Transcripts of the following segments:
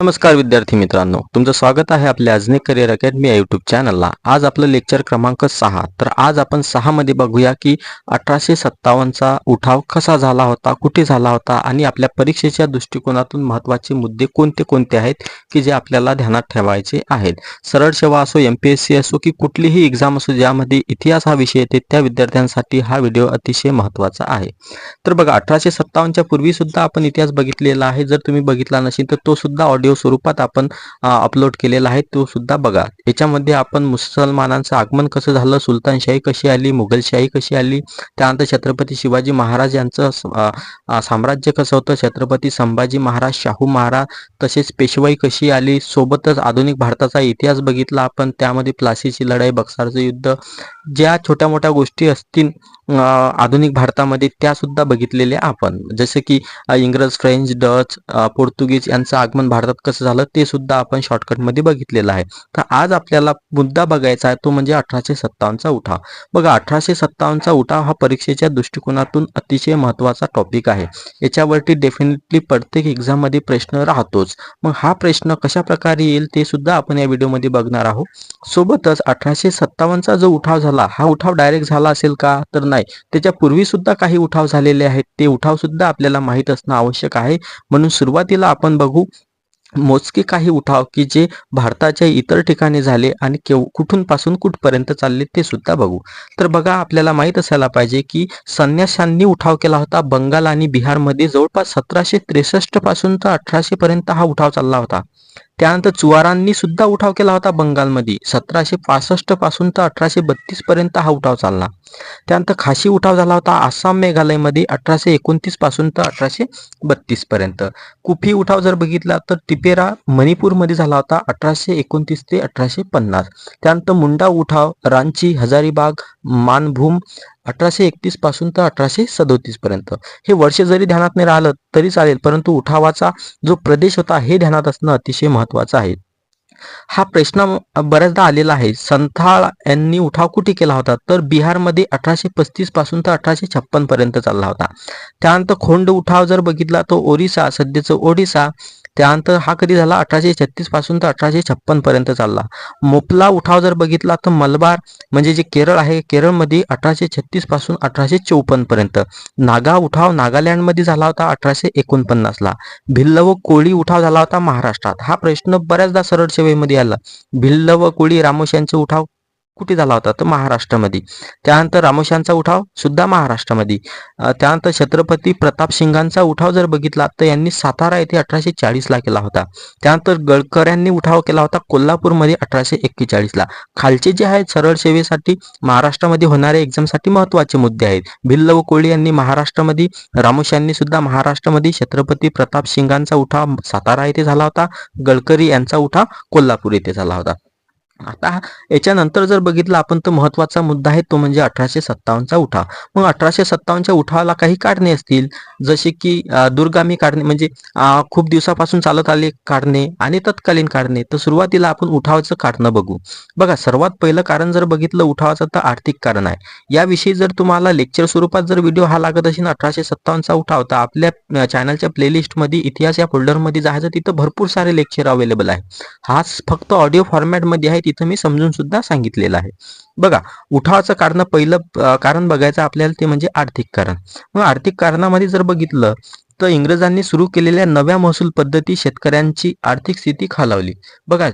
नमस्कार विद्यार्थी मित्रांनो तुमचं स्वागत आहे आपल्या अजने करिअर अकॅडमी या युट्यूब चॅनलला आज आपलं लेक्चर क्रमांक सहा. तर आज आपण सहा मध्ये बघूया की अठराशे सत्तावन्नचा उठाव कसा झाला होता कुठे झाला होता आणि आपल्या परीक्षेच्या दृष्टिकोनातून महत्त्वाचे मुद्दे कोणते कोणते आहेत की जे आपल्याला ध्यानात ठेवायचे आहेत. सरळ सेवा असो एम पी एस सी असो की कुठलीही एक्झाम असो ज्यामध्ये इतिहास हा विषय येते त्या विद्यार्थ्यांसाठी हा व्हिडिओ अतिशय महत्त्वाचा आहे. तर बघा अठराशे सत्तावन्नच्या पूर्वी सुद्धा आपण इतिहास बघितलेला आहे. जर तुम्ही बघितला नसेल तर तो सुद्धा ऑडिओ स्वरूपात आपण अपलोड केलेला आहे तो सुद्धा बघा. याच्यामध्ये आपण मुसलमानांचं आगमन कसं झालं सुलतानशाही कशी आली मुघलशाही कशी आली त्यानंतर छत्रपती शिवाजी महाराज यांचं साम्राज्य कसं होतं छत्रपती संभाजी महाराज शाहू महाराज तसेच पेशवाई कशी आली सोबतच आधुनिक भारताचा इतिहास बघितला आपण त्यामध्ये प्लासीची लढाई बक्सारचं युद्ध ज्या छोट्या मोठ्या गोष्टी असतील आधुनिक भारतामध्ये त्या सुद्धा बघितलेल्या आपण. जसे की इंग्रज फ्रेंच डच पोर्तुगीज यांचं आगमन भारतात कसं झालं ते सुद्धा आपण शॉर्टकटमध्ये बघितलेलं आहे. तर आज आपल्याला मुद्दा बघायचा आहे तो म्हणजे अठराशे सत्तावन्नचा उठाव. बघा अठराशे सत्तावन्नचा उठाव हा परीक्षेच्या दृष्टिकोनातून अतिशय महत्त्वाचा टॉपिक आहे. याच्यावरती डेफिनेटली प्रत्येक एक्झाममध्ये प्रश्न राहतोच. मग हा प्रश्न कशा प्रकारे येईल ते सुद्धा आपण या व्हिडिओमध्ये बघणार आहोत. सोबतच अठराशे सत्तावन्नचा जो उठाव झाला हा उठाव डायरेक्ट झाला असेल का? तर नाही. त्याच्या पूर्वी सुद्धा काही उठाव झालेले आहेत. ते उठाव सुद्धा आपल्याला माहीत असणं आवश्यक आहे. म्हणून सुरुवातीला आपण बघू मोजके काही उठाव की जे भारताच्या इतर ठिकाणी झाले आणि केव कुठून पासून कुठपर्यंत चालले ते सुद्धा बघू. तर बघा आपल्याला माहीत असायला पाहिजे की संन्याशांनी उठाव केला होता बंगाल आणि बिहारमध्ये जवळपास सतराशे त्रेसष्टपासून तर अठराशे पर्यंत हा उठाव चालला होता. त्यानंतर चुवारांनी सुद्धा उठाव केला होता बंगालमध्ये. सतराशे पासष्टपासून तर अठराशे बत्तीस पर्यंत हा उठाव चालला. त्यानंतर खाशी उठाव झाला होता आसाम मेघालयमध्ये अठराशे एकोणतीसपासून तर अठराशे बत्तीस पर्यंत. कुफी उठाव जर बघितला तर टिपेरा मणिपूरमध्ये झाला होता अठराशे एकोणतीस ते अठराशे पन्नास. त्यानंतर मुंडा उठाव रांची हजारीबाग मानभूम अठराशे एकतीसपासून तर अठराशे सदोतीस पर्यंत. हे वर्ष जरी ध्यानात नाही राहिलं तरी चालेल परंतु उठावाचा जो प्रदेश होता हे ध्यानात असणं अतिशय महत्वाचं आहे. हा प्रश्न बऱ्याचदा आलेला आहे. संथाळ यांनी उठाव कुठे केला होता? तर बिहारमध्ये अठराशे पस्तीसपासून तर अठराशे छप्पन पर्यंत चालला होता. त्यानंतर खोंड उठाव जर बघितला तो ओरिसा सध्याचं ओडिसा त्यानंतर हा कधी झाला? अठराशे छत्तीसपासून तर अठराशे छप्पन पर्यंत चालला. मोपला उठाव जर बघितला तर मलबार म्हणजे जे केरळ आहे केरळमध्ये अठराशे छत्तीसपासून अठराशे चौपन्न पर्यंत. नागा उठाव नागालँडमध्ये झाला होता अठराशे एकोणपन्नासला भिल्ल व कोळी उठाव झाला होता महाराष्ट्रात. हा प्रश्न बऱ्याचदा सरळ सेवेमध्ये आला. भिल्ल व कोळी रामोशांचे उठाव कुठे झाला होता? तर महाराष्ट्रामध्ये. त्यानंतर रामोशांचा उठाव सुद्धा महाराष्ट्रामध्ये. त्यानंतर छत्रपती प्रताप सिंगांचा उठाव जर बघितला तर यांनी सातारा येथे अठराशे चाळीसला केला होता. त्यानंतर गडकऱ्यांनी उठाव केला होता कोल्हापूरमध्ये अठराशे एक्केचाळीसला. खालचे जे आहेत सरळ सेवेसाठी महाराष्ट्रामध्ये होणाऱ्या एक्झामसाठी महत्त्वाचे मुद्दे आहेत. भिल्ल व कोळी यांनी महाराष्ट्रामध्ये रामोशांनी सुद्धा महाराष्ट्रामध्ये छत्रपती प्रताप सिंगांचा उठाव सातारा येथे झाला होता. गडकरी यांचा उठाव कोल्हापूर येथे झाला होता. आता याच्यानंतर जर बघितलं आपण तर महत्त्वाचा मुद्दा आहे तो म्हणजे अठराशे सत्तावन्नचा उठाव. मग अठराशे सत्तावन्नच्या उठावाला काही कारणे असतील? जसे की दुर्गामी दूरगामी कारणे म्हणजे खूप दिवसापासून चालत आले कारणे आणि तत्कालीन कारणे. तर सुरुवातीला आपण उठावाचं कारण बघू. बघा सर्वात पहिलं कारण जर बघितलं उठावाचं तर आर्थिक कारण आहे. याविषयी जर तुम्हाला लेक्चर स्वरूपात जर व्हिडिओ हा लागत असेल अठराशे सत्तावन्नचा उठाव तर आपल्या चॅनलच्या प्लेलिस्टमध्ये इतिहास या फोल्डरमध्ये जायचं तिथं भरपूर सारे लेक्चर अवेलेबल आहे. हाच फक्त ऑडिओ फॉर्मॅटमध्ये आहे तिथं मी समजून सुद्धा सांगितलेलं आहे. बघा उठावाचं कारण पहिलं कारण बघायचं आपल्याला ते म्हणजे आर्थिक कारण. मग आर्थिक कारणामध्ये जर बघितलं तर इंग्रजांनी सुरू केलेल्या नव्या महसूल पद्धती शेतकऱ्यांची आर्थिक स्थिती खालावली. बघा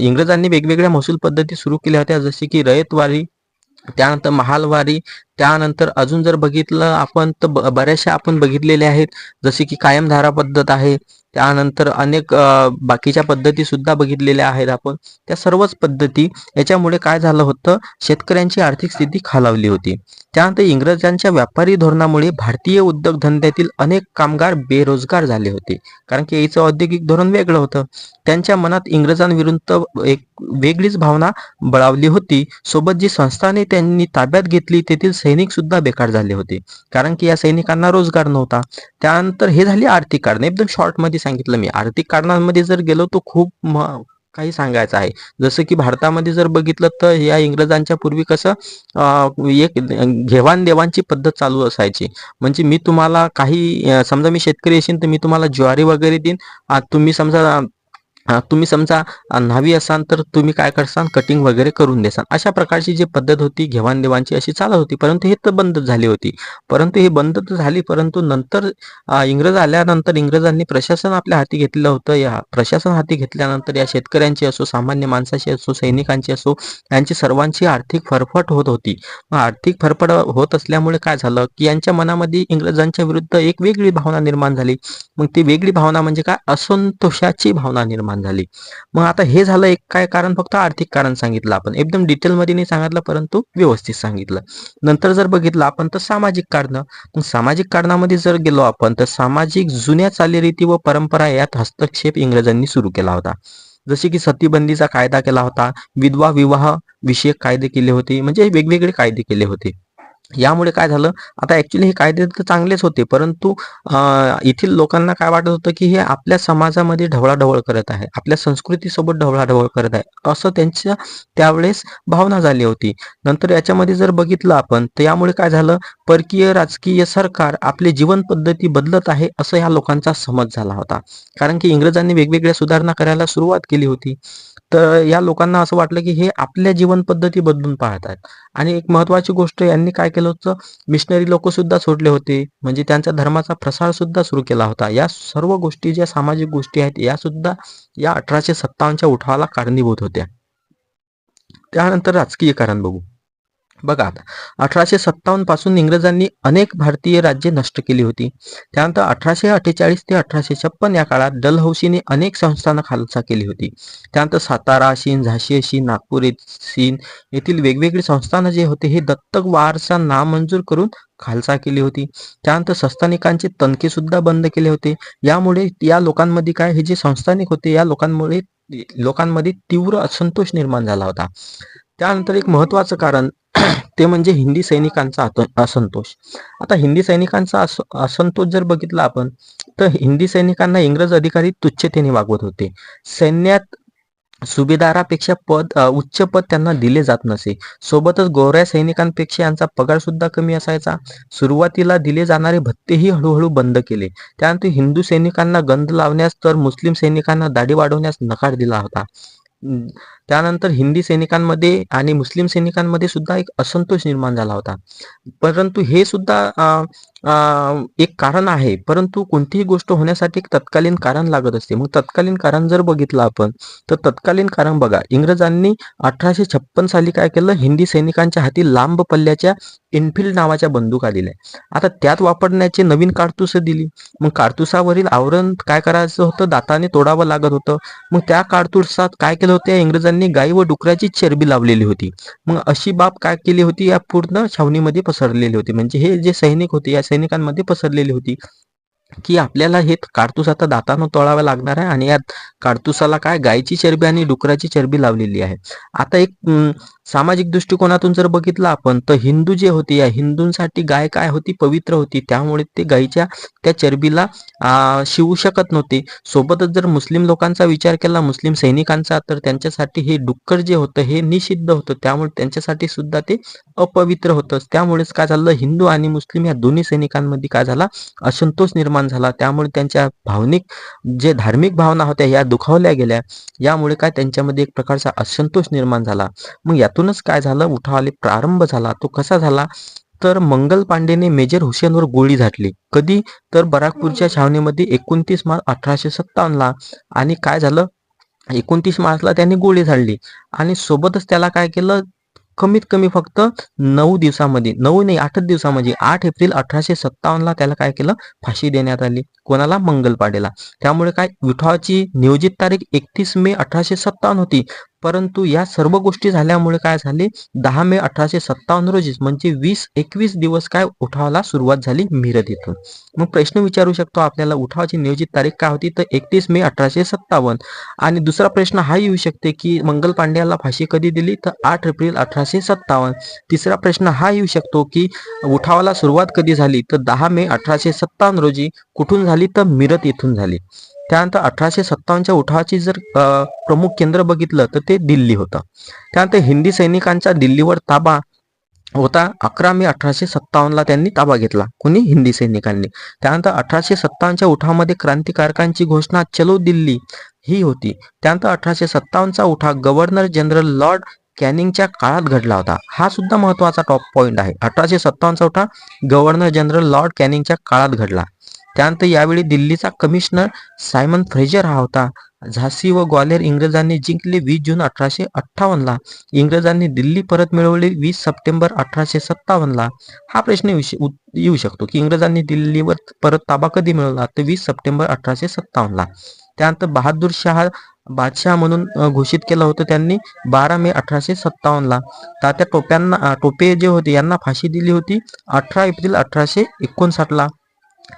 इंग्रजांनी वेगवेगळ्या महसूल पद्धती सुरू केल्या होत्या जसे की रयतवारी त्यानंतर महालवारी त्यानंतर अजून जर बघितलं आपण तर ब- बऱ्याचशा आपण बघितलेल्या आहेत जसे की कायमधारा पद्धत आहे त्यानंतर अनेक बाकीच्या पद्धती सुद्धा बघितलेल्या आहेत आपण. त्या सर्वच पद्धती याच्यामुळे काय झालं होतं शेतकऱ्यांची आर्थिक स्थिती खालावली होती. त्यानंतर इंग्रजांच्या व्यापारी धोरणामुळे भारतीय उद्योगधंद्यातील अनेक कामगार बेरोजगार झाले होते. कारण की याचं औद्योगिक धोरण वेगळं होतं. त्यांच्या मनात इंग्रजांविरुद्ध एक वेगळीच भावना बळावली होती. सोबत जी संस्थाने त्यांनी ताब्यात घेतली तेथील सैनिक सुद्धा बेकार झाले होते. कारण की या सैनिकांना रोजगार नव्हता. त्यानंतर हे झाली आर्थिक कारण. एकदम शॉर्टमध्ये सांगितलं मी. आर्थिक कारणांमध्ये जर गेलो तर खूप काही सांगायचं आहे. जसं की भारतामध्ये जर बघितलं तर या इंग्रजांच्या पूर्वी कसं एक घेवाण देवाणची पद्धत चालू असायची. म्हणजे मी तुम्हाला काही समजा मी शेतकरी असेल तर मी तुम्हाला ज्वारी वगैरे देईन. तुम्ही समजा तुम्ही समजा न्हावी असाल तर तुम्ही काय करसान? कटिंग वगैरे करून देसान. अशा प्रकारची जी पद्धत होती घेवाणदेवाणची अशी चालत होती परंतु हे तर बंद झाली होती. परंतु हे बंद तर झाली परंतु नंतर इंग्रज आल्यानंतर इंग्रजांनी प्रशासन आपल्या हाती घेतलं होतं. या प्रशासन हाती घेतल्यानंतर या शेतकऱ्यांची असो सामान्य माणसाची असो सैनिकांची असो यांची सर्वांची आर्थिक फरफट होत होती. आर्थिक फरफट होत असल्यामुळे काय झालं की यांच्या मनामध्ये इंग्रजांच्या विरुद्ध एक वेगळी भावना निर्माण झाली. मग ती वेगळी भावना म्हणजे काय? असंतोषाची भावना निर्माण झाली. मग आता हे झालं एक काय कारण? फक्त आर्थिक कारण सांगितलं आपण. एकदम डिटेलमध्ये नाही सांगितलं परंतु व्यवस्थित सांगितलं. नंतर जर बघितलं आपण तर सामाजिक कारण. मग सामाजिक कारणामध्ये जर गेलो आपण तर सामाजिक जुन्या चालीरीती व परंपरा यात हस्तक्षेप इंग्रजांनी सुरू केला होता. जसे की सतीबंदीचा कायदा केला होता विधवा विवाह विषयक कायदे केले होते म्हणजे वेगवेगळे कायदे केले होते. यामुळे काय झालं आता ऍक्च्युली हे कायदे तर चांगलेच होते परंतु येथील लोकांना काय वाटत होतं की हे आपल्या समाजामध्ये ढवळाढवळ करत आहे आपल्या संस्कृतीसोबत ढवळाढवळ करत आहे असं त्यांच्या त्यावेळेस भावना झाली होती. नंतर याच्यामध्ये जर बघितलं आपण तर यामुळे काय झालं परकीय राजकीय सरकार आपली जीवन पद्धती बदलत आहे असं या लोकांचा समज झाला होता. कारण की इंग्रजांनी वेगवेगळ्या सुधारणा करायला सुरुवात केली होती. तर या लोकांना असं वाटलं की हे आपल्या जीवन पद्धती बदलून पाहत आहेत. आणि एक महत्वाची गोष्ट यांनी काय केलं होतं? मिशनरी लोक सुद्धा सोडले होते. म्हणजे त्यांच्या धर्माचा प्रसार सुद्धा सुरू केला होता. या सर्व गोष्टी ज्या सामाजिक गोष्टी आहेत या सुद्धा या अठराशे सत्तावन्नच्या उठावाला कारणीभूत होत्या. त्यानंतर राजकीय कारण बघू. बघा आता अठराशे सत्तावन्नपासून इंग्रजांनी अनेक भारतीय राज्ये नष्ट केली होती. त्यानंतर अठराशे अठ्ठेचाळीस ते अठराशे छप्पन या काळात डलहौसीने अनेक संस्थानं खालसा केली होती. त्यानंतर सातारा शीन झाशी शीन नागपूर सीन येथील वेगवेगळी संस्थानं जे होते हे दत्तक वारसा नामंजूर करून खालसा केली होती. त्यानंतर संस्थानिकांचे तणके सुद्धा बंद केले होते. यामुळे या लोकांमध्ये काय हे जे संस्थानिक होते या लोकांमुळे लोकांमध्ये तीव्र असंतोष निर्माण झाला होता. त्यानंतर एक महत्वाचं कारण ते म्हणजे हिंदी सैनिकांचा असंतोष. आता हिंदी सैनिकांचा असंतोष जर बघितला आपण तर हिंदी सैनिकांना इंग्रज अधिकारी तुच्छतेने वागवत होते. सैन्यात सुभेदारापेक्षा पद उच्च पद त्यांना दिले जात नसे. सोबतच गोऱ्या सैनिकांपेक्षा यांचा पगार सुद्धा कमी असायचा. सुरुवातीला दिले जाणारे भत्तेही हळूहळू बंद केले. त्यानंतर हिंदू सैनिकांना गंध लावण्यास तर मुस्लिम सैनिकांना दाढी वाढवण्यास नकार दिला होता. त्यानंतर हिंदी सैनिकांमध्ये आणि मुस्लिम सैनिकांमध्ये सुद्धा एक असंतोष निर्माण झाला होता. परंतु हे सुद्धा एक कारण आहे. परंतु कोणतीही गोष्ट होण्यासाठी एक तत्कालीन कारण लागत असते. मग तत्कालीन कारण जर बघितलं आपण तर तत्कालीन कारण बघा. इंग्रजांनी अठराशे छप्पन साली काय केलं? हिंदी सैनिकांच्या हाती लांब पल्ल्याच्या इनफिल्ड नावाच्या बंदुका दिल्या आता त्यात वापरण्याचे नवीन कारतूस दिली. मग कारतुसावरील आवरण काय करायचं होतं? दाताने तोडावं लागत होतं. मग त्या कारतुसात काय केलं होतं? इंग्रजांनी त्यांनी गाई व डुकराची चरबी लावलेली होती. मग अशी बाब काय केली होती? या पूर्ण छावणीमध्ये पसरलेली होती. म्हणजे हे जे सैनिक होते या सैनिकांमध्ये पसरलेली होती. की आपल्याला हे कारतूस आता दातानं तोडावं लागणार आहे आणि यात कारतुसाला काय? गायची चरबी आणि डुकराची चरबी लावलेली आहे. आता एक सामाजिक दृष्टिकोनातून जर बघितलं आपण तर हिंदू जे होते या हिंदूंसाठी गाय काय होती? पवित्र होती. त्यामुळे ते गायीच्या त्या चरबीला शिवू शकत नव्हते. सोबतच जर मुस्लिम लोकांचा विचार केला मुस्लिम सैनिकांचा तर त्यांच्यासाठी हे डुक्कर जे होतं हे निषिद्ध होतं. त्यामुळे त्यांच्यासाठी सुद्धा ते अपवित्र होतं. त्यामुळेच काय झालं हिंदू आणि मुस्लिम या दोन्ही सैनिकांमध्ये काय झाला असंतोष निर्माण झाला. त्यामुळे त्यांच्या भावनिक जे धार्मिक भावना होत्या या दुखावल्या गेल्या. यामुळे काय त्यांच्यामध्ये एक प्रकारचा असंतोष निर्माण झाला. मग यातूनच काय झालं उठावाले प्रारंभ झाला. तो कसा झाला? तर मंगल पांडेने मेजर हुसेनवर गोळी झाडली कधी? तर बराकपूरच्या छावणीमध्ये एकोणतीस मार्च अठराशे सत्तावन्नला. आणि काय झालं? एकोणतीस मार्चला त्यांनी गोळी झाडली. आणि सोबतच त्याला काय केलं? कमीत कमी फक्त नऊ दिवसामध्ये नऊ नाही आठच दिवसामध्ये आठ एप्रिल अठराशे सत्तावन्नला त्याला काय केलं? फाशी देण्यात आली. कोणाला? मंगलपाडेला त्यामुळे काय? विठावाची नियोजित तारीख एकतीस मे अठराशे सत्तावन्न होती. परंतु या सर्व गोष्टी झाल्यामुळे काय झाले? दहा मे अठराशे सत्तावन्न रोजी म्हणजे वीस एकवीस दिवस काय उठावाला सुरुवात झाली मिरत इथून. मग प्रश्न विचारू शकतो आपल्याला उठावाची नियोजित तारीख काय होती? तर एकतीस मे अठराशे सत्तावन्न. आणि दुसरा प्रश्न हा येऊ शकते की मंगल पांड्याला फाशी कधी दिली? तर आठ एप्रिल अठराशे सत्तावन्न. तिसरा प्रश्न हा येऊ शकतो की उठावाला सुरुवात कधी झाली? तर दहा मे अठराशे सत्तावन्न रोजी कुठून झाली? तर मिरत इथून झाली. त्यानंतर अठराशे सत्तावन्नच्या उठावाची जर प्रमुख केंद्र बघितलं तर ते दिल्ली होतं. त्यानंतर हिंदी सैनिकांचा दिल्लीवर ताबा होता. अकरा मे अठराशे सत्तावन्नला त्यांनी ताबा घेतला कोणी? हिंदी सैनिकांनी. त्यानंतर अठराशे सत्तावन्नच्या उठावामध्ये क्रांतिकारकांची घोषणा चलो दिल्ली ही होती. त्यानंतर अठराशे सत्तावन्नचा उठाव गव्हर्नर जनरल लॉर्ड कॅनिंगच्या काळात घडला होता. हा सुद्धा महत्त्वाचा टॉप पॉईंट आहे. अठराशे सत्तावन्नचा उठाव गव्हर्नर जनरल लॉर्ड कॅनिंगच्या काळात घडला. त्यानंतर यावेळी दिल्लीचा कमिशनर सायमन फ्रेजर हा होता. झाशी व ग्वाल्हेर इंग्रजांनी जिंकले वीस जून अठराशे अठ्ठावन्नला. इंग्रजांनी दिल्ली परत मिळवली वीस सप्टेंबर अठराशे सत्तावन्नला. हा प्रश्न येऊ येऊ शकतो की इंग्रजांनी दिल्लीवर परत ताबा कधी मिळवला? तर वीस सप्टेंबर अठराशे सत्तावन्नला. त्यानंतर बहादूर शहा बादशाह म्हणून घोषित केलं होतं त्यांनी बारा मे अठराशे सत्तावन्नला. तात्या टोप्यांना टोपे जे होते यांना फाशी दिली होती अठरा एप्रिल अठराशे एकोणसाठला.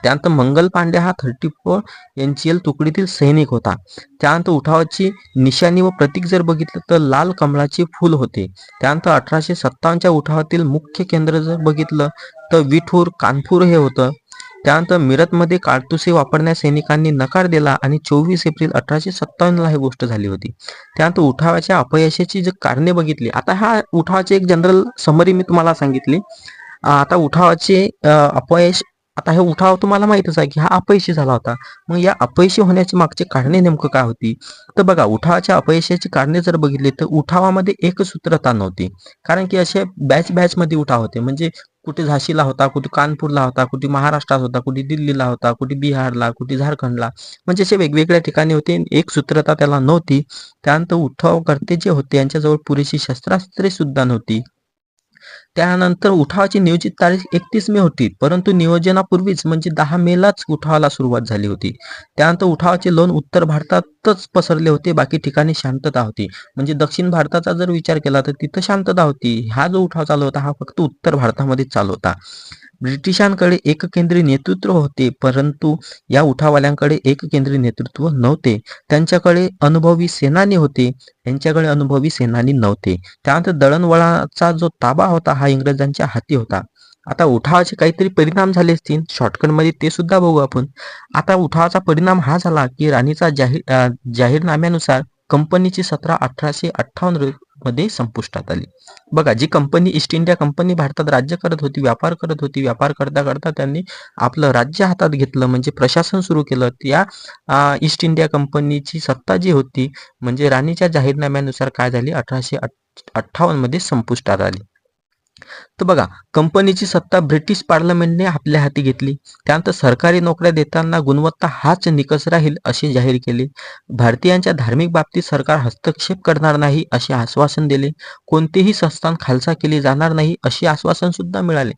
त्यानंतर मंगल पांडे हा thirty four N C L तुकडीतील सैनिक होता. त्यानंतर उठावाची निशाणी व प्रतीक जर बघितलं तर लाल कमळाचे फूल होते. त्यानंतर अठराशे सत्तावन्नच्या उठावातील मुख्य केंद्र जर बघितलं तर विठूर कानपूर हे होतं. त्यानंतर मिरतमध्ये काडतुसे वापरण्यास सैनिकांनी नकार दिला आणि चोवीस एप्रिल अठराशे सत्तावन्नला ही गोष्ट झाली होती. त्यानंतर उठावाच्या अपयशाची जी कारणे बघितली आता हा उठावाची एक जनरल समरी मी तुम्हाला सांगितली. आता उठावाचे अपयश आता हे उठाव तुम्हाला माहितच आहे की हा अपयशी झाला होता. मग या अपयशी होण्याची मागची कारणे नेमकं काय होती? तर बघा उठावाच्या अपयशाची कारणे जर बघितली तर उठावामध्ये एकसूत्रता नव्हती कारण की असे बॅच बॅच मध्ये उठाव होते. म्हणजे कुठे झाशीला होता कुठे कानपूरला होता कुठे महाराष्ट्रात होता कुठे दिल्लीला होता कुठे बिहारला कुठे झारखंडला. म्हणजे असे वेगवेगळ्या ठिकाणी होते. एक सूत्रता त्याला नव्हती. त्यानंतर उठावकर्ते जे होते यांच्याजवळ पुरेशी शस्त्रास्त्रे सुद्धा नव्हती. त्यानंतर उठावाची नियोजित तारीख एकतीस मे होती परंतु नियोजनापूर्वीच म्हणजे दहा मेलाच उठावाला सुरुवात झाली होती. त्यानंतर उठावाचे लोन उत्तर भारतातच पसरले होते बाकी ठिकाणी शांतता होती. म्हणजे दक्षिण भारताचा जर विचार केला तर तिथं शांतता होती. हा जो उठाव चालू होता हा फक्त उत्तर भारतामध्ये चालू होता. ब्रिटिशांकडे एककेंद्री नेतृत्व होते परंतु या उठावाल्यांकडे एककेंद्रीय नेतृत्व नव्हते. त्यांच्याकडे अनुभवी सेनानी होते त्यांच्याकडे अनुभवी सेनानी नव्हते. त्यानंतर दळणवळाचा जो ताबा होता हा इंग्रजांच्या हाती होता. आता उठावाचे काहीतरी परिणाम झाले असतील शॉर्टकटमध्ये ते सुद्धा बघू आपण. आता उठावाचा परिणाम हा झाला की राणीचा जाहीर जाहीरनाम्यानुसार कंपनीची सतरा अठराशे अठ्ठावन्नमध्ये संपुष्टात आली. बघा जी कंपनी ईस्ट इंडिया कंपनी भारतात राज्य करत होती व्यापार करत होती व्यापार करता करता त्यांनी आपलं राज्य हातात घेतलं म्हणजे प्रशासन सुरू केलं. त्या ईस्ट इंडिया कंपनीची सत्ता जी होती म्हणजे राणीच्या जाहीरनाम्यानुसार काय झाली? अठराशे अठ्ठावन्नमध्ये संपुष्टात आली. तर बघा कंपनीची सत्ता ब्रिटिश पार्लमेंटने आपल्या हाती घेतली. त्यानंतर सरकारी नोकऱ्या देताना गुणवत्ता हाच निकष राहील असे जाहीर केले. भारतीयांच्या धार्मिक बाबतीत सरकार हस्तक्षेप करणार नाही असे आश्वासन दिले. कोणतेही संस्थान खालसा केली जाणार नाही असे आश्वासन सुद्धा मिळाले.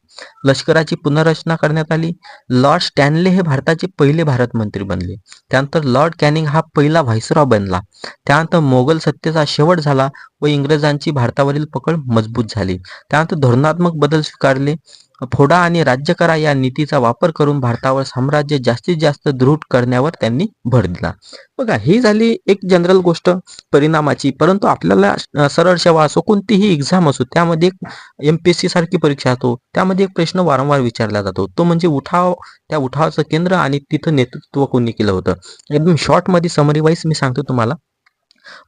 लष्कराची पुनर्रचना करण्यात आली. लॉर्ड स्टॅनले हे भारताचे पहिले भारत मंत्री बनले. त्यानंतर लॉर्ड कॅनिंग हा पहिला व्हायसरॉ बनला. त्यानंतर मोगल सत्तेचा शेवट झाला. व इंग्रजांची भारतावरील पकड मजबूत झाली. त्यानंतर धोरणात्मक बदल स्वीकारले. फोडा आणि राज्य करा या नीतीचा वापर करून भारतावर साम्राज्य जास्तीत जास्त दृढ करण्यावर त्यांनी भर दिला. बघा ही झाली एक जनरल गोष्ट परिणामाची. परंतु आपल्याला सरळ सेवा असो कोणतीही एक्झाम असो त्यामध्ये एक एमपीएससी सारखी परीक्षा असतो त्यामध्ये एक प्रश्न वारंवार विचारला जातो. तो म्हणजे उठाव त्या उठावाचं केंद्र आणि तिथं नेतृत्व कोणी केलं होतं. एकदम शॉर्टमध्ये समरी वाईज मी सांगतो तुम्हाला.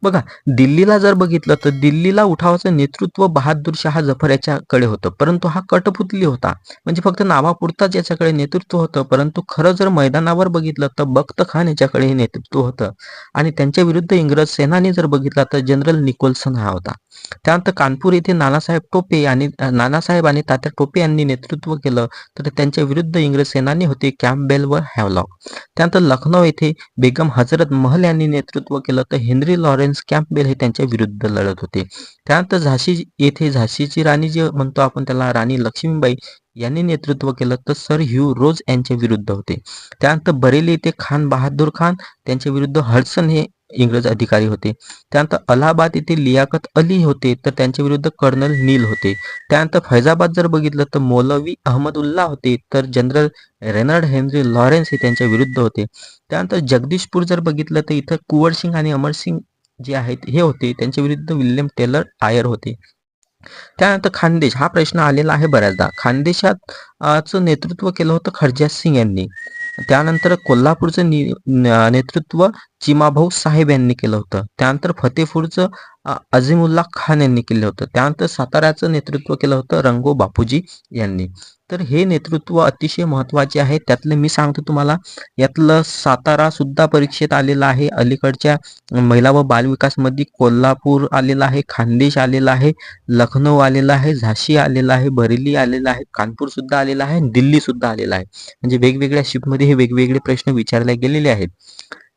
बघा दिल्लीला जर बघितलं तर दिल्लीला उठावाचं नेतृत्व बहादूर शाह जफर याच्याकडे होतं. परंतु हा कटपुतली होता. म्हणजे फक्त नावापुरताच याच्याकडे नेतृत्व होतं. परंतु खरं जर मैदानावर बघितलं तर बख्त खान याच्याकडे नेतृत्व होतं. आणि त्यांच्या विरुद्ध इंग्रज सेनाने जर बघितला तर जनरल निकोल्सन हा होता. त्यानंतर कानपूर येथे नानासाहेब टोपे आणि नानासाहेब आणि तात्या टोपे यांनी नेतृत्व केलं. तर त्यांच्या विरुद्ध इंग्रज सेनानी होते कॅम्पबेल व हॅवलॉक. त्यानंतर लखनौ येथे बेगम हजरत महल यांनी नेतृत्व केलं. तर हेनरी लॉरेन्स कॅम्पबेल हे त्यांच्या विरुद्ध लढत होते. त्यानंतर झाशी येथे झाशीची राणी जे म्हणतो आपण त्याला राणी लक्ष्मीबाई यांनी नेतृत्व केलं. तर सर ह्यू रोज यांच्या विरुद्ध होते. त्यानंतर बरेली येथे खान बहादूर खान त्यांच्या विरुद्ध हडसन हे इंग्रज अधिकारी होते. त्यानंतर अलाहाबाद येथे लियाकत अली होते तर त्यांच्या विरुद्ध कर्नल नील होते. त्यानंतर फैजाबाद जर बघितलं तर मौलवी अहमदुल्ला होते तर जनरल रेनर्ड हेनरी लॉरेन्स हे त्यांच्या विरुद्ध होते. त्यानंतर जगदीशपूर जर बघितलं तर इथं कुवर सिंग आणि अमर सिंग जे आहेत हे होते. त्यांच्या विरुद्ध विल्यम टेलर आयर होते. त्यानंतर खानदेश हा प्रश्न आलेला आहे बऱ्याचदा. खानदेशात नेतृत्व केलं होतं खरजात सिंग यांनी. त्यानंतर कोल्हापूरचं नेतृत्व चिमाभाऊ साहेब यांनी केलं होतं. त्यानंतर फतेपूरचं अजिमुल्ला अझीमुल्ला खान यांनी केलं होतं. त्यानंतर साताऱ्याचं नेतृत्व केलं होतं रंगो बापूजी यांनी. तर हे नेतृत्व अतिशय महत्त्वाचे आहे. त्यातलं मी सांगतो तुम्हाला यातलं सातारा सुद्धा परीक्षेत आलेला आहे. अलीकडच्या महिला व बालविकासमध्ये कोल्हापूर आलेला आहे खानदेश आलेला आहे लखनौ आलेला आहे झाशी आलेला आहे बरेली आलेला आहे कानपूर सुद्धा आलेला आहे दिल्ली सुद्धा आलेला आहे. म्हणजे वेगवेगळ्या शिफ्टमध्ये हे वेगवेगळे प्रश्न विचारले गेलेले आहेत.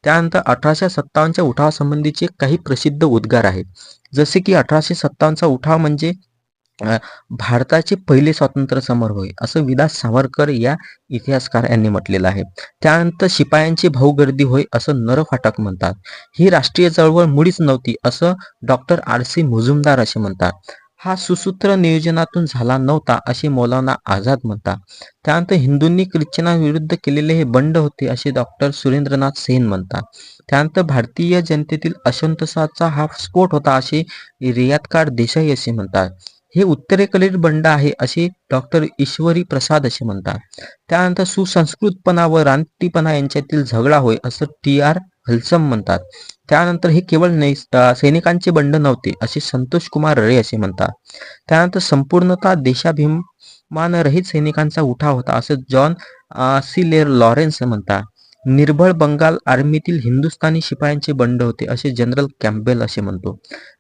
त्यानंतर अठराशे सत्तावन्नच्या उठावासंबंधीचे काही प्रसिद्ध उद्गार आहेत. जसे की अठराशे सत्तावन्नचा उठाव म्हणजे भारताचे पहिले स्वातंत्र्य समर होय असं विदा सावरकर या इतिहासकार यांनी म्हटलेलं आहे. त्यानंतर शिपायांची भाऊगर्दी होय असं नरफाटक म्हणतात. ही राष्ट्रीय चळवळ मुळीच नव्हती असं डॉक्टर आर सी मुजुमदार असे म्हणतात. हा सुसूत्र नियोजनातून झाला नव्हता असे मौलाना आझाद म्हणतात. त्यानंतर हिंदूंनी ख्रिश्चनांविरुद्ध केलेले हे बंड होते असे डॉक्टर सुरेंद्रनाथ सेन म्हणतात. त्यानंतर भारतीय जनतेतील असंतोषाचा हा स्फोट होता असे रियातकार देसाई असे म्हणतात. हे उत्तरेकडील बंड आहे असे डॉक्टर ईश्वरी प्रसाद असे म्हणतात. त्यानंतर सुसंस्कृतपणा व रानटीपणा यांच्यातील झगडा होय असं टी आर हलसम म्हणतात. त्यानंतर हे केवळ सैनिकांचे बंड नव्हते असे संतोष कुमार रे असे म्हणतात. त्यानंतर संपूर्णतः देशाभिमानरहित सैनिकांचा उठाव होता असं जॉन सिलेर लॉरेन्स म्हणतात. निर्भळ बंगाल आर्मीतील हिंदुस्थानी शिपायांचे बंड होते असे जनरल कॅम्पबेल असे म्हणतो.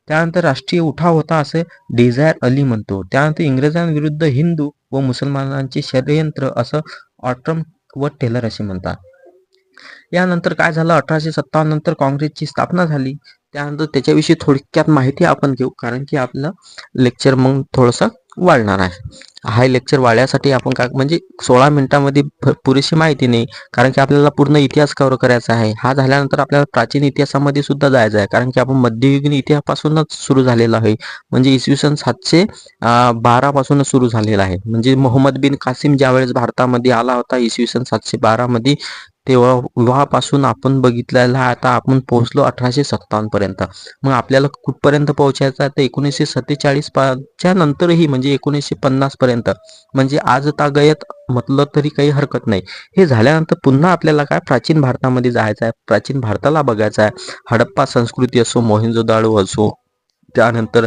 त्यानंतर राष्ट्रीय उठाव होता असे डिझायर अली म्हणतो. त्यानंतर इंग्रजांविरुद्ध हिंदू व मुसलमानांचे षडयंत्र असं ऑट्रम व टेलर असे म्हणतात. यानंतर काय झालं? अठराशे सत्तावन्न नंतर काँग्रेसची स्थापना झाली. त्यानंतर त्याच्याविषयी थोडक्यात माहिती आपण घेऊ कारण की आपलं लेक्चर मग थोडंसं वाढणार आहे. हा लेक्चर वाढण्यासाठी आपण का म्हणजे सोळा मिनिटांमध्ये पुरेशी माहिती नाही. कारण की आपल्याला पूर्ण इतिहास कव्हर करायचा आहे. हा झाल्यानंतर आपल्याला प्राचीन इतिहासामध्ये सुद्धा जायचं आहे. कारण की आपण मध्ययुगीन इतिहासापासूनच सुरू झालेला आहे. म्हणजे इसवी सन सातशे बारापासूनच सुरू झालेला आहे. म्हणजे मोहम्मद बिन कासिम ज्यावेळेस भारतामध्ये आला होता इसवी सन सातशे बारा मध्ये तेव्हा विवाहापासून आपण बघितलेला आता आपण पोहोचलो अठराशे सत्तावन्न पर्यंत. मग आपल्याला कुठपर्यंत पोहोचायचं आहे? तर एकोणीसशे सत्तेचाळीस च्या नंतरही म्हणजे एकोणीसशे पन्नास पर्यंत. म्हणजे आज तागयत म्हटलं तरी काही हरकत नाही. हे झाल्यानंतर पुन्हा आपल्याला काय? प्राचीन भारतामध्ये जायचं आहे. प्राचीन भारताला बघायचं आहे. हडप्पा संस्कृती असो मोहिंजोदाडो असो त्यानंतर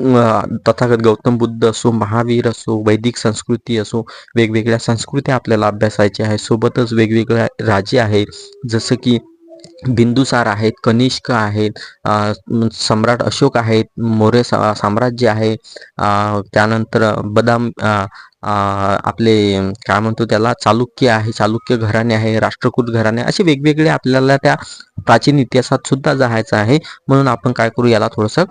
तथागत गौतम बुद्ध असो महावीर असो वैदिक संस्कृती असो वेगवेगळ्या संस्कृत्या आपल्याला अभ्यासायच्या आहे सोबतच वेगवेगळ्या राजे आहेत. जसं की बिंदुसार आहेत कनिष्क आहेत सम्राट अशोक आहेत मौर्य सा- साम्राज्य आहे. त्यानंतर बदाम आपले काय म्हणतो त्याला चालुक्य आहे चालुक्य घराणे आहे राष्ट्रकूट घराणे असे वेगवेगळे आपल्याला त्या प्राचीन इतिहासात सुद्धा जायचं आहे. म्हणून आपण काय करू याला थोडंसं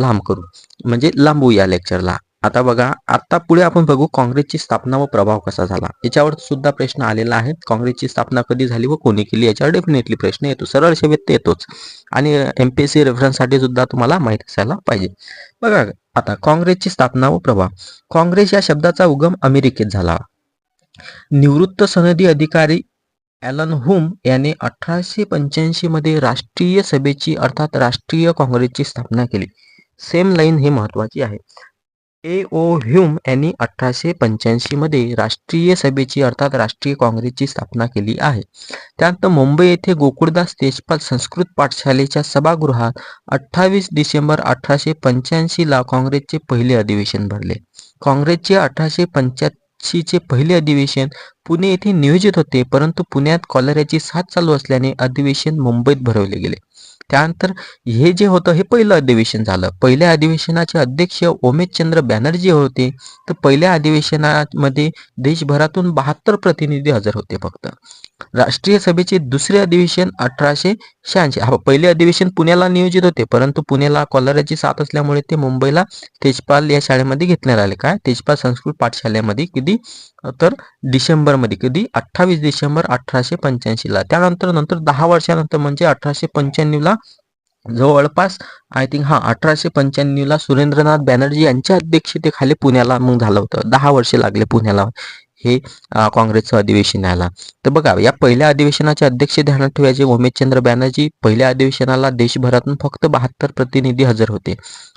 लांब करू. म्हणजे लांबू या लेक्चरला आता बघा आता पुढे आपण बघू काँग्रेसची स्थापना व प्रभाव कसा झाला. याच्यावर सुद्धा प्रश्न आलेला आहे. काँग्रेसची स्थापना कधी झाली व कोणी केली याच्यावर डेफिनेटली प्रश्न येतो. सरळ सेवेत येतोच. आणि एमपीएससी रेफरन्ससाठी रेफरन्ससाठी सुद्धा तुम्हाला माहीत असायला पाहिजे. बघा आता काँग्रेसची स्थापना व प्रभाव. काँग्रेस या शब्दाचा उगम अमेरिकेत झाला. निवृत्त सनदी अधिकारी ॲलन हुम याने अठराशे पंच्याऐंशी मध्ये राष्ट्रीय सभेची अर्थात राष्ट्रीय काँग्रेसची स्थापना केली. सेम लाईन हे महत्वाची आहे. ए ओ ह्यूम यांनी अठराशे पंच्याऐंशी मध्ये राष्ट्रीय सभेची अर्थात राष्ट्रीय काँग्रेसची स्थापना केली आहे. त्यानंतर मुंबई येथे गोकुळदास तेजपाल संस्कृत पाठशालेच्या सभागृहात अठ्ठावीस डिसेंबर अठराशे पंच्याऐंशी ला काँग्रेसचे पहिले अधिवेशन भरले. काँग्रेसचे अठराशे पंच्याऐंशीचे पहिले अधिवेशन पुणे येथे नियोजित होते परंतु पुण्यात कॉलऱ्याची साथ चालू असल्याने अधिवेशन मुंबईत भरवले गेले. त्यानंतर हे जे होतं हे पहिलं अधिवेशन झालं. पहिल्या अधिवेशनाचे अध्यक्ष ओमेशचंद्र बॅनर्जी होते. तर पहिल्या अधिवेशनामध्ये देशभरातून बहात्तर प्रतिनिधी हजर होते फक्त. राष्ट्रीय सभेचे दुसरे अधिवेशन अठराशे शहाऐंशी. हा पहिले अधिवेशन पुण्याला नियोजित होते परंतु पुण्याला कॉलराची साथ असल्यामुळे ते मुंबईला तेजपाल या शाळेमध्ये घेतण्यात आले. काय? तेजपाल संस्कृत पाठशाळेमध्ये कधी? तर डिसेंबरमध्ये कधी? अठ्ठावीस डिसेंबर अठराशे पंच्याऐंशीला. त्यानंतर नंतर दहा वर्षानंतर म्हणजे अठराशे पंच्याण्णवला जवळपास आय थिंक हा अठराशे पंच्याण्णवला सुरेंद्रनाथ बॅनर्जी यांच्या अध्यक्षतेखाली पुण्याला मग झालं होतं. दहा वर्षे लागले पुण्याला. हे काँग्रेसचं अधिवेशन यायला तर बघा या पहिल्या अधिवेशनाचे अध्यक्ष ध्यानात ठेवायचे उमेशचंद्र बॅनर्जी पहिल्या अधिवेशनाला देशभरातून फक्त बहात्तर प्रतिनिधी हजर होते.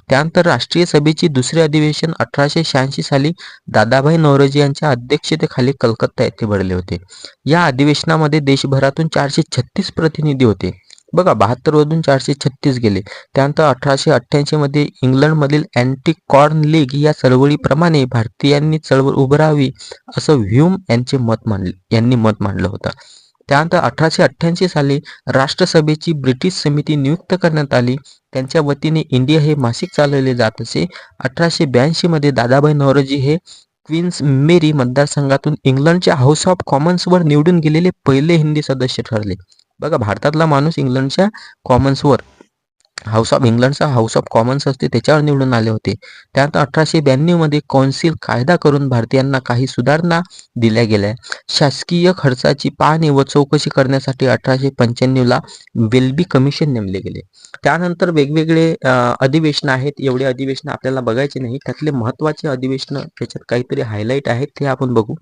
त्यानंतर राष्ट्रीय सभेची दुसरे अधिवेशन अठराशे शहाऐंशी साली दादाभाई नौरोजी यांच्या अध्यक्षतेखाली कलकत्ता येथे भरले होते. या अधिवेशनामध्ये देशभरातून चारशे छत्तीस प्रतिनिधी होते. बघा बहात्तर मधून चारशे छत्तीस गेले. त्यानंतर अठराशे अठ्ठ्याऐंशी मध्ये इंग्लंडमधील अँटी कॉर्न लीग या चळवळीप्रमाणे भारतीयांनी चळवळ उभारावी असं व्ह्यूम यांचे मत मांडले यांनी मत मांडलं होतं. त्यानंतर अठराशे अठ्ठ्याऐंशी साली राष्ट्रसभेची ब्रिटिश समिती नियुक्त करण्यात आली. त्यांच्या वतीने इंडिया हे मासिक चालवले जात असे. अठराशे ब्याऐंशी मध्ये दादाभाई नौरोजी हे क्वीन्स मेरी मतदारसंघातून इंग्लंडच्या हाऊस ऑफ कॉमन्सवर निवडून गेलेले पहिले हिंदी सदस्य ठरले. बघा भारतातला माणूस इंग्लंडच्या कॉमन्सवर हाऊस ऑफ इंग्लंडचा हाऊस ऑफ कॉमन्स असते त्याच्यावर निवडून आले होते. त्यानंतर अठराशे ब्याण्णवमध्ये कौन्सिल कायदा करून भारतीयांना काही सुधारणा दिल्या गेल्या. शासकीय खर्चाची पाहणी व चौकशी करण्यासाठी अठराशे पंच्याण्णव ला वेल्बी कमिशन नेमले गेले. त्यानंतर वेगवेगळे अधिवेशन आहेत. एवढे अधिवेशन आपल्याला बघायचे नाही. त्यातले महत्त्वाचे अधिवेशन त्याच्यात काहीतरी हायलाईट आहेत ते आपण बघू.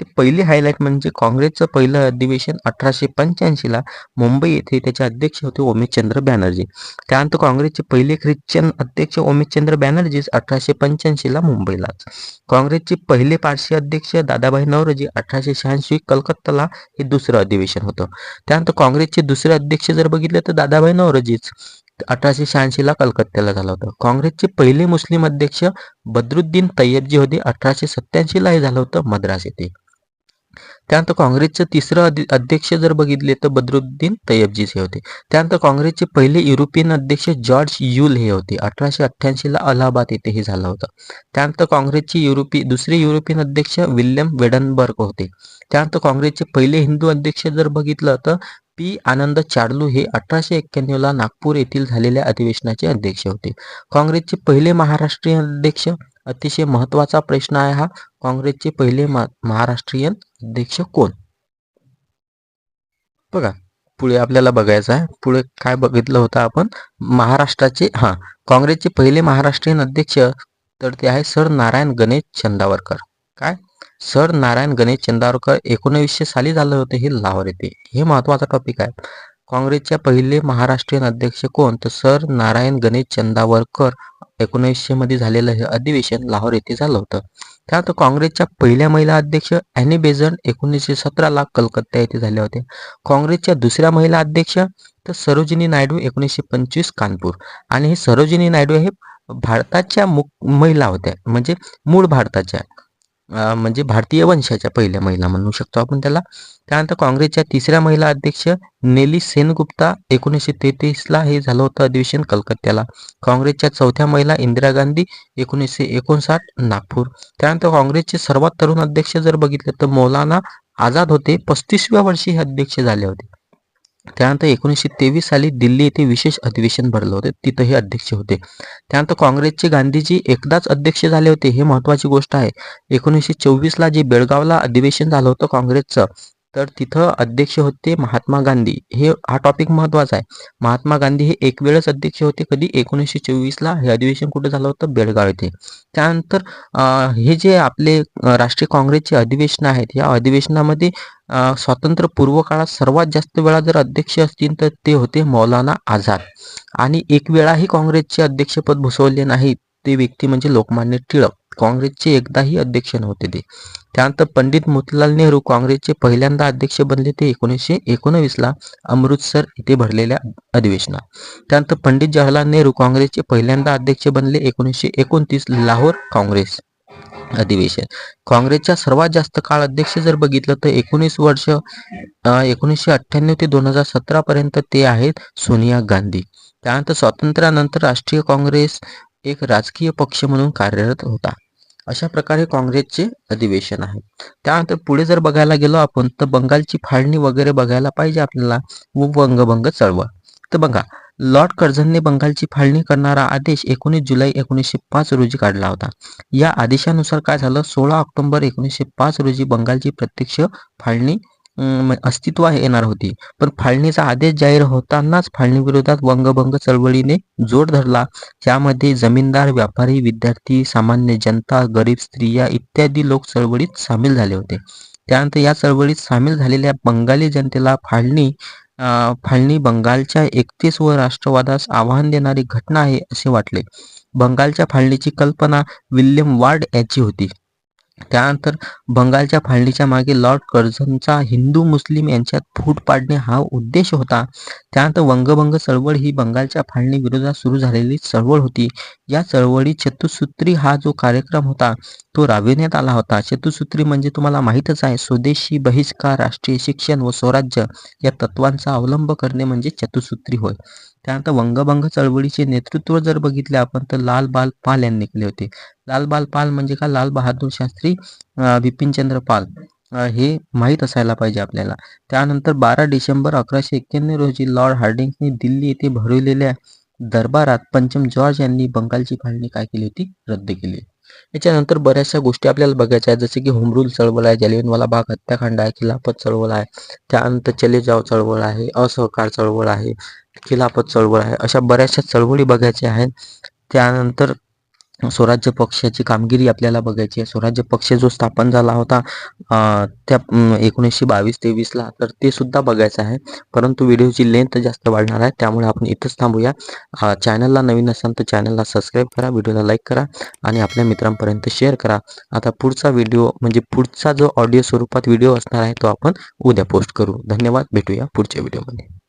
ते पहिली हायलाईट म्हणजे काँग्रेसचं पहिलं अधिवेशन अठराशे पंच्याऐंशीला मुंबई येथे त्याचे अध्यक्ष होते ओमेशचंद्र बॅनर्जी. त्यानंतर काँग्रेसचे पहिले ख्रिश्चन अध्यक्ष ओमेशचंद्र बॅनर्जी अठराशे पंच्याऐंशीला मुंबईलाच. काँग्रेसचे पहिले पारशी अध्यक्ष दादाभाई नवरोजी अठराशे शहाऐंशी कलकत्ताला हे दुसरं अधिवेशन होतं. त्यानंतर काँग्रेसचे दुसरे अध्यक्ष जर बघितले तर दादाभाई नवरोजीच अठराशे शहाऐंशीला कलकत्त्याला झालं होतं. काँग्रेसचे पहिले मुस्लिम अध्यक्ष बद्रुद्दीन तय्यबजी होते अठराशे सत्याऐंशीला हे झालं होतं मद्रास येथे. त्यानंतर काँग्रेसचं तिसरं अध्यक्ष जर बघितले तर बद्रुद्दीन तय्यबजीच हे होते. त्यानंतर काँग्रेसचे पहिले युरोपियन अध्यक्ष जॉर्ज युल हे होते. अठराशे अठ्ठ्याऐंशीला अलाहाबाद येथे हे झालं होतं. त्यानंतर काँग्रेसचे युरोपी दुसरे युरोपियन अध्यक्ष विल्यम वेडनबर्ग होते. त्यानंतर काँग्रेसचे पहिले हिंदू अध्यक्ष जर बघितलं तर पी. आनंद चाडलू हे अठराशे एक्क्याण्णवला नागपूर येथील झालेल्या अधिवेशनाचे अध्यक्ष होते. काँग्रेसचे पहिले महाराष्ट्रीयन अध्यक्ष अतिशय महत्त्वाचा प्रश्न आहे हा. काँग्रेसचे पहिले महाराष्ट्रीयन अध्यक्ष कोण? बघा पुढे आपल्याला बघायचं आहे. पुढे काय बघितलं होतं आपण? महाराष्ट्राचे हा काँग्रेसचे पहिले महाराष्ट्रीयन अध्यक्ष तर ते आहे सर नारायण गणेश चंदावरकर. काय? सर नारायण गणेश चंदावरकर एकोणवीसशे साली झालं होतं हे लाहोर येथे. हे महत्त्वाचा टॉपिक आहे. काँग्रेसच्या पहिले महाराष्ट्रीयन अध्यक्ष कोण? तर सर नारायण गणेश चंदावरकर एकोणीसशे मध्ये झालेलं हे अधिवेशन लाहोर येथे झालं होतं. त्यात काँग्रेसच्या पहिल्या महिला अध्यक्ष अॅनी बेझंट एकोणीसशे सतराला कलकत्ता येथे झाल्या होत्या काँग्रेसच्या दुसऱ्या महिला अध्यक्ष तर सरोजिनी नायडू एकोणीसशे पंचवीस कानपूर. आणि हे सरोजिनी नायडू हे भारताच्या मुख महिला होत्या. म्हणजे मूळ भारताच्या. म्हणजे भारतीय वंशाच्या पहिल्या महिला म्हणू शकतो आपण त्याला. त्यानंतर काँग्रेसच्या तिसऱ्या महिला अध्यक्ष नेली सेनगुप्ता एकोणीसशे तेहतीसला हे झालं होतं अधिवेशन कलकत्त्याला. काँग्रेसच्या चौथ्या महिला इंदिरा गांधी एकोणीसशे एकोणसाठ नागपूर. त्यानंतर काँग्रेसचे सर्वात तरुण अध्यक्ष जर बघितले तर मौलाना आझाद होते. पस्तीसव्या वर्षी हे अध्यक्ष झाले होते. त्यानंतर एकोणीसशे तेवीस साली दिल्ली येथे विशेष अधिवेशन भरलं होते. तिथं हे अध्यक्ष होते. त्यानंतर काँग्रेसचे गांधीजी एकदाच अध्यक्ष झाले होते हे महत्वाची गोष्ट आहे. एकोणीसशे चोवीसला जे बेळगावला अधिवेशन झालं होतं काँग्रेसचं तर तिथं अध्यक्ष होते महात्मा गांधी. हे हा टॉपिक महत्त्वाचा आहे. महात्मा गांधी हे एक वेळच अध्यक्ष होते कधी? एकोणीसशे चोवीसला. हे अधिवेशन कुठे झालं होतं? बेळगाव येथे त्यानंतर हे जे आपले राष्ट्रीय काँग्रेसचे अधिवेशन आहेत या अधिवेशनामध्ये स्वातंत्र्य पूर्व काळात सर्वात जास्त वेळा जर अध्यक्ष असतील तर ते होते मौलाना आझाद. आणि एक वेळाही काँग्रेसचे अध्यक्षपद भुसवले नाहीत. ते व्यक्ती म्हणजे लोकमान्य टिळक. काँग्रेसचे एकदाही अध्यक्ष नव्हते ते. त्यानंतर पंडित मोतीलाल नेहरू काँग्रेसचे पहिल्यांदा अध्यक्ष बनले ते एकोणीसशे एकोणवीसला अमृतसर इथे भरलेल्या अधिवेशनात. त्यानंतर पंडित जवाहरलाल नेहरू काँग्रेसचे पहिल्यांदा अध्यक्ष बनले एकोणीसशे एकोणतीस लाहोर काँग्रेस अधिवेशन. काँग्रेसच्या सर्वात जास्त काळ अध्यक्ष जर बघितलं तर एकोणीस वर्ष एकोणीसशे अठ्ठ्याण्णव ते दोन हजार सतरा पर्यंत ते आहेत सोनिया गांधी. त्यानंतर स्वातंत्र्यानंतर राष्ट्रीय काँग्रेस एक राजकीय पक्ष म्हणून कार्यरत होता. अशा प्रकारे काँग्रेसचे अधिवेशन आहे. त्यानंतर पुढे जर बघायला गेलो आपण तर बंगालची फाळणी वगैरे बघायला पाहिजे आपल्याला. व वंगभंग चळवळ. तर बघा लॉर्ड कर्झनने बंगालची फाळणी करणारा आदेश एकोणीस जुलै एकोणीसशे पाच रोजी काढला होता. या आदेशानुसार काय झालं? सोळा ऑक्टोबर एकोणीसशे पाच रोजी बंगालची प्रत्यक्ष फाळणी अस्तित्व येणार होती. पण फाळणीचा आदेश जाहीर होतानाच फाळणी विरोधात वंगभंग चळवळीने जोड धरला. ज्यामध्ये जमीनदार व्यापारी विद्यार्थी सामान्य जनता गरीब स्त्रिया इत्यादी लोक चळवळीत सामील झाले होते. त्यानंतर या चळवळीत सामील झालेल्या बंगाली जनतेला फाळणी फाळणी बंगालच्या एकतीस व राष्ट्रवादास आव्हान देणारी घटना आहे असे वाटले. बंगालच्या फाळणीची कल्पना विल्यम वार्ड याची होती. त्यानंतर बंगालच्या फाळणीच्या मागे लॉर्ड कर्झनचा हिंदू मुस्लिम यांच्यात फूट पाडणे हा उद्देश होता. त्यानंतर वंगभंग चळवळ ही बंगालच्या फाळणी विरोधात सुरू झालेली चळवळ होती. या चळवळीत चतुसूत्री हा जो कार्यक्रम होता तो राबविण्यात आला होता. चतुसूत्री म्हणजे तुम्हाला माहीतच आहे स्वदेशी बहिष्कार राष्ट्रीय शिक्षण व स्वराज्य या तत्वांचा अवलंब करणे म्हणजे चतुसूत्री होय. त्यानंतर वंगभंग चळवळीचे नेतृत्व जर बघितले आपण तर लाल बाल पाल यांनी केले होते. लाल बाल पाल म्हणजे का? लाल बहादूर शास्त्री बिपिनचंद्र पाल. हे माहीत असायला पाहिजे आपल्याला. त्यानंतर बारा डिसेंबर अकराशे एक्क्याण्णव रोजी लॉर्ड हार्डिंग्सने दिल्ली येथे भरवलेल्या दरबारात पंचम जॉर्ज यांनी बंगालची फाळणी काय केली होती? रद्द केली याच्यानंतर बऱ्याचशा गोष्टी आपल्याला बघायच्या आहेत. जसे की होमरूल चळवळ आहे जालियनवाला बाग हत्याकांड आहे खिलाफत चळवळ आहे. त्यानंतर चले जाव चळवळ आहे असहकार चळवळ आहे खिलाफत चळवळ आहे. अशा बऱ्याचशा चळवळी बघायच्या आहेत. त्यानंतर स्वराज्य पक्षाची कामगिरी आपल्याला बघायची आहे. स्वराज्य पक्ष जो स्थापन झाला होता त्या एकोणीसशे बावीस तेवीसला तर ते सुद्धा बघायचं आहे. परंतु व्हिडिओची लेंथ जास्त वाढणार आहे. त्यामुळे आपण इथंच थांबूया. चॅनलला नवीन असाल तर चॅनलला सबस्क्राईब करा व्हिडिओला लाईक करा आणि आपल्या मित्रांपर्यंत शेअर करा. आता पुढचा व्हिडिओ म्हणजे पुढचा जो ऑडिओ स्वरूपात व्हिडिओ असणार आहे तो आपण उद्या पोस्ट करू. धन्यवाद. भेटूया पुढच्या व्हिडिओमध्ये.